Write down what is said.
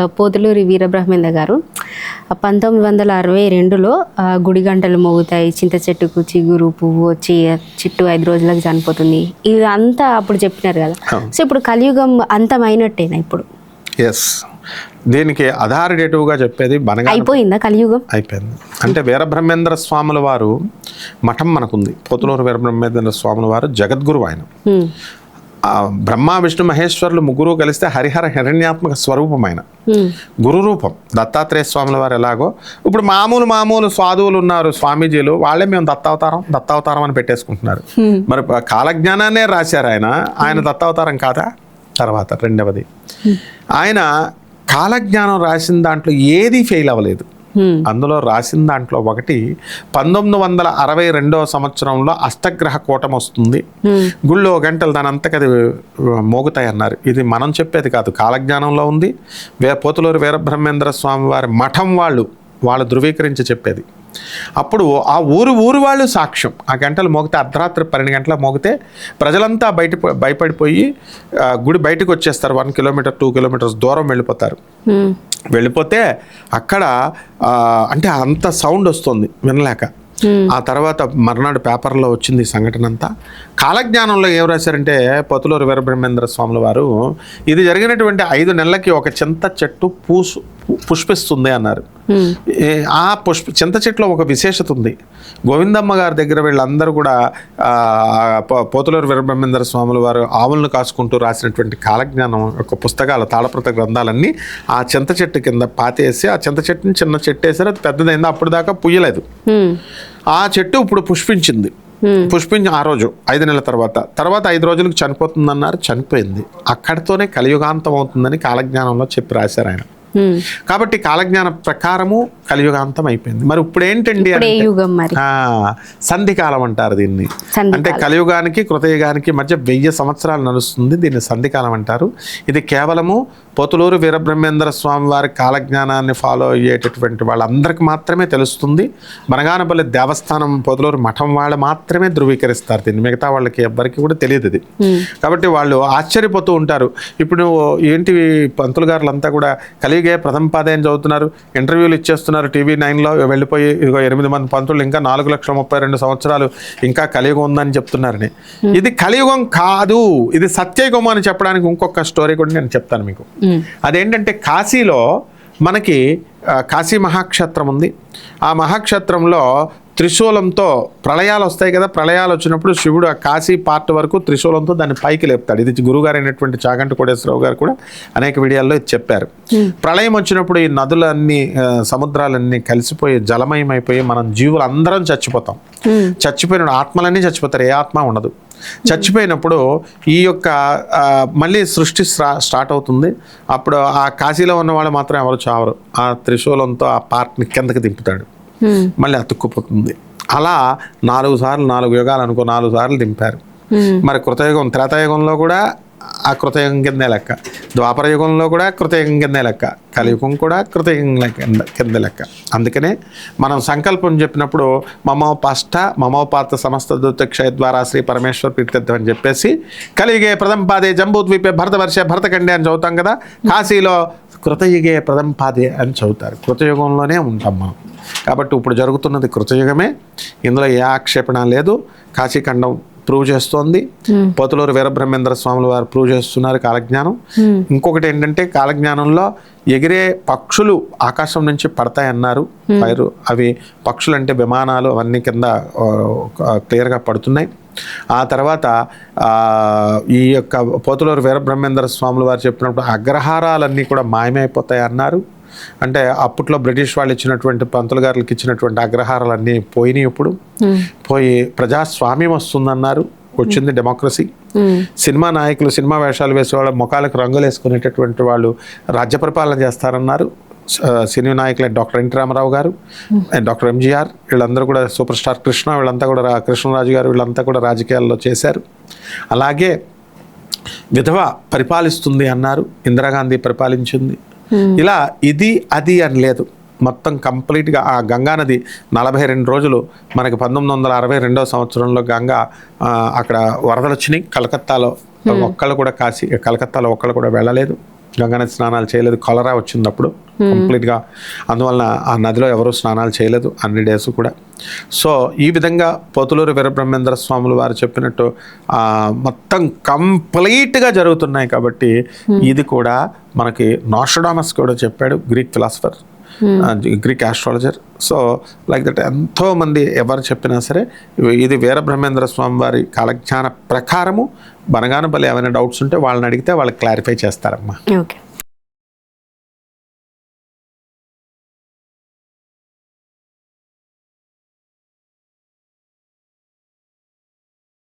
పోతులూరి వీరబ్రహ్మేంద్ర గారు. పంతొమ్మిది వందల అరవై రెండులో గుడి గంటలు మోగుతాయి చింత చెట్టుకు చిగురు పువ్వు వచ్చి చెట్టు ఐదు రోజులకు చనిపోతుంది. ఇది అంతా అప్పుడు చెప్పినారు కదా. సో ఇప్పుడు కలియుగం అంతమైనట్టేనా ఇప్పుడు? ఎస్ దీనికి అథారిటేటివ్గా చెప్పేది బనగా అయిపోయిందా కలియుగం? అయిపోయింది. అంటే వీరబ్రహ్మేంద్ర స్వాముల వారు మఠం మనకుంది. పోతులూరు వీరబ్రహ్మేంద్ర స్వాముల వారు జగద్గురు ఆయన. బ్రహ్మ విష్ణు మహేశ్వరులు ముగ్గురు కలిస్తే హరిహర హిరణ్యాత్మక స్వరూపం ఆయన హ్మ్. గురు రూపం. దత్తాత్రేయ స్వాముల వారు ఎలాగో. ఇప్పుడు మామూలు మామూలు సాధువులు ఉన్నారు స్వామీజీలు వాళ్ళే మేము దత్తావతారం దత్తావతారం అని పెట్టేసుకుంటున్నారు. మరి కాలజ్ఞానాన్నే రాశారు ఆయన. ఆయన దత్తావతారం కాదా? తర్వాత రెండవది. ఆయన కాలజ్ఞానం రాసిన దాంట్లో ఏది ఫెయిల్ అవ్వలేదు. అందులో రాసిన దాంట్లో ఒకటి పంతొమ్మిది వందల అరవై రెండవ సంవత్సరంలో అష్టగ్రహ కూటం వస్తుంది. గుళ్ళో గంటలు దాని అంతకది మోగుతాయి అన్నారు ఇది మనం చెప్పేది కాదు కాలజ్ఞానంలో ఉంది. వే పోతులూరు వీరబ్రహ్మేంద్ర స్వామి వారి మఠం వాళ్ళు వాళ్ళు ధృవీకరించి చెప్పేది. అప్పుడు ఆ ఊరు ఊరు వాళ్ళు సాక్ష్యం. ఆ గంటలు మోగితే అర్ధరాత్రి పన్నెండు గంటల మోగితే ప్రజలంతా బయట భయపడిపోయి గుడి బయటకు వచ్చేస్తారు. వన్ కిలోమీటర్ టూ కిలోమీటర్స్ దూరం వెళ్ళిపోతారు. వెళ్ళిపోతే అక్కడ అంటే అంత సౌండ్ వస్తుంది వినలేక. ఆ తర్వాత మర్నాడు పేపర్లో వచ్చింది ఈ సంఘటన అంతా. కాలజ్ఞానంలో ఏం రాశారంటే పొతులూరు వీరబ్రహ్మేంద్ర స్వాముల వారు ఇది జరిగినటువంటి ఐదు నెలలకి ఒక చింత చెట్టు పూసు. పుష్పిస్తుంది అన్నారు. ఆ పుష్ప చింత చెట్టులో ఒక విశేషత ఉంది. గోవిందమ్మ గారి దగ్గర వీళ్ళందరూ కూడా పోతులూరు వీరబ్రహ్మేంద్ర స్వాముల వారు ఆవులను కాసుకుంటూ రాసినటువంటి కాలజ్ఞానం యొక్క పుస్తకాలు తాళప్రత గ్రంథాలన్నీ ఆ చింత చెట్టు కింద పాతేసి ఆ చింత చెట్టుని చిన్న చెట్టు వేసారు అది పెద్దదైంది. అప్పుడు దాకా పుయ్యలేదు. ఆ చెట్టు ఇప్పుడు పుష్పించింది. పుష్పించి ఆ రోజు ఐదు నెలల తర్వాత. తర్వాత ఐదు రోజులకు చనిపోతుందన్నారు. చనిపోయింది. అక్కడితోనే కలియుగాంతం అవుతుందని కాలజ్ఞానంలో చెప్పి రాశారు ఆయన. కాబట్టి కాలజ్ఞాన ప్రకారము కలియుగాంతం అయిపోయింది. మరి ఇప్పుడు ఏంటండి సంధికాలం అంటారు దీన్ని. అంటే కలియుగానికి కృతయుగానికి మధ్య వెయ్యి సంవత్సరాలు నడుస్తుంది దీన్ని సంధికాలం అంటారు. ఇది కేవలము పోతులూరు వీరబ్రహ్మేంద్ర స్వామి వారి కాలజ్ఞానాన్ని ఫాలో అయ్యేటటువంటి వాళ్ళందరికీ మాత్రమే తెలుస్తుంది. బనగానపల్లి దేవస్థానం పొతులూరు మఠం వాళ్ళు మాత్రమే ధృవీకరిస్తారు దీన్ని. మిగతా వాళ్ళకి ఎవ్వరికి కూడా తెలియదు ఇది. కాబట్టి వాళ్ళు ఆశ్చర్యపోతూ ఉంటారు. ఇప్పుడు ఏంటి పంతులు గారులంతా కూడా కలిగే ప్రథమ పాదయం చదువుతున్నారు. ఇంటర్వ్యూలు ఇచ్చేస్తున్నారు టీవీ నైన్లో. వెళ్ళిపోయి ఇదిగో ఎనిమిది మంది పంతులు ఇంకా నాలుగు లక్షల ముప్పై రెండు సంవత్సరాలు ఇంకా కలియుగం ఉందని చెప్తున్నారని. ఇది కలియుగం కాదు. ఇది సత్యయుగం అని చెప్పడానికి ఇంకొక స్టోరీ కూడా నేను చెప్తాను మీకు. అదేంటంటే కాశీలో మనకి కాశీ మహాక్షేత్రం ఉంది. ఆ మహాక్షేత్రంలో త్రిశూలంతో ప్రళయాలు వస్తాయి కదా ప్రళయాలు వచ్చినప్పుడు శివుడు ఆ కాశీ పార్ట్ వరకు త్రిశూలంతో దాన్ని పైకి లేపుతాడు. ఇది గురుగారు అయినటువంటి చాగంటి కోటేశ్వరరావు గారు కూడా అనేక వీడియోల్లో ఇది చెప్పారు. ప్రళయం వచ్చినప్పుడు ఈ నదులన్నీ సముద్రాలన్నీ కలిసిపోయి జలమయమైపోయి మనం జీవులు అందరం చచ్చిపోతాం. చచ్చిపోయిన ఆత్మలన్నీ చచ్చిపోతారు. ఏ ఆత్మ ఉండదు. చచ్చిపోయినప్పుడు ఈ యొక్క మళ్ళీ సృష్టి స్టా- స్టార్ట్ అవుతుంది. అప్పుడు ఆ కాశీలో ఉన్న వాళ్ళు మాత్రం ఎవరు చావరు. ఆ త్రిశూలంతో ఆ పార్ట్ని కిందకి దింపుతాడు. మళ్ళీ అతుక్కుపోతుంది అలా నాలుగు సార్లు నాలుగు యుగాలు అనుకో నాలుగు సార్లు దింపారు. మరి కృతయుగం త్రేతాయుగంలో కూడా ఆ కృతయుగం కిందే లెక్క. ద్వాపరయుగంలో కూడా కృతయుగం కిందే లెక్క. కలియుగం కూడా కృతయుగం కింద కింద లెక్క. అందుకనే మనం సంకల్పం చెప్పినప్పుడు మమోపాష్ట మమోపాత సమస్త దుతక్షయ ద్వారా శ్రీ పరమేశ్వర్ ప్రీత్యర్థం అని చెప్పేసి కలిగే ప్రథంపాదే జంబూద్వీపే భరతవర్ష భరతఖండే అని చదువుతాం కదా. కాశీలో కృతయుగే ప్రథంపాదే అని చదువుతారు. కృతయుగంలోనే ఉంటాం మనం. కాబట్టి ఇప్పుడు జరుగుతున్నది కృతయుగమే. ఇందులో ఏ ఆక్షేపణ లేదు. కాశీఖండం ప్రూవ్ చేస్తోంది. పోతులూరు వీరబ్రహ్మేంద్ర స్వాముల వారు ప్రూవ్ చేస్తున్నారు కాలజ్ఞానం. ఇంకొకటి ఏంటంటే కాలజ్ఞానంలో ఎగిరే పక్షులు ఆకాశం నుంచి పడతాయన్నారు. పైరు అవి పక్షులు అంటే విమానాలు అవన్నీ కింద క్లియర్గా పడుతున్నాయి. ఆ తర్వాత ఈ యొక్క పోతులూరు వీరబ్రహ్మేంద్ర స్వాముల వారు చెప్పినప్పుడు అగ్రహారాలన్నీ కూడా మాయమైపోతాయి అన్నారు అంటే అప్పట్లో బ్రిటిష్ వాళ్ళు ఇచ్చినటువంటి పంతులు గారులకు ఇచ్చినటువంటి అగ్రహారాలన్నీ పోయినాయి ఇప్పుడు. హ్మ్. పోయి ప్రజాస్వామ్యం వస్తుందన్నారు. వచ్చింది డెమోక్రసీ హ్మ్. సినిమా నాయకులు సినిమా వేషాలు వేసే వాళ్ళ ముఖాలకు రంగులు వేసుకునేటటువంటి వాళ్ళు రాజ్య పరిపాలన చేస్తారన్నారు. సినీ నాయకులు డాక్టర్ ఎన్టీ రామారావు గారు డాక్టర్ ఎంజీఆర్ వీళ్ళందరూ కూడా సూపర్ స్టార్ కృష్ణ వీళ్ళంతా కూడా కృష్ణరాజు గారు వీళ్ళంతా కూడా రాజకీయాల్లో చేశారు. అలాగే విధవ పరిపాలిస్తుంది అన్నారు. ఇందిరాగాంధీ పరిపాలించింది. ఇలా ఇది అది అని లేదు. మొత్తం కంప్లీట్గా ఆ గంగా నది నలభై రెండు రోజులు మనకి పంతొమ్మిది వందల అరవై రెండవ సంవత్సరంలో గంగా అక్కడ వరదలు వచ్చినాయి కలకత్తాలో ఒక్కళ్ళు కూడా కాశీ కలకత్తాలో ఒక్కళ్ళు కూడా వెళ్ళలేదు. గంగానది స్నానాలు చేయలేదు. కలరా వచ్చినప్పుడు కంప్లీట్గా. అందువలన ఆ నదిలో ఎవరు స్నానాలు చేయలేదు. అన్ని డేస్ కూడా. సో ఈ విధంగా పోతులూరు వీరబ్రహ్మేంద్ర స్వాములు వారు చెప్పినట్టు మొత్తం కంప్లీట్గా జరుగుతున్నాయి కాబట్టి ఇది కూడా మనకి నాషడామస్ కూడా చెప్పాడు Greek philosopher. Greek astrologer so like that ఎంతో మంది ఎవరు చెప్పినా సరే ఇది వీరబ్రహ్మేంద్ర స్వామి వారి కాలజ్ఞాన ప్రకారము బనగానపల్లి ఏమైనా డౌట్స్ ఉంటే వాళ్ళని అడిగితే వాళ్ళు క్లారిఫై చేస్తారమ్మా. ఓకే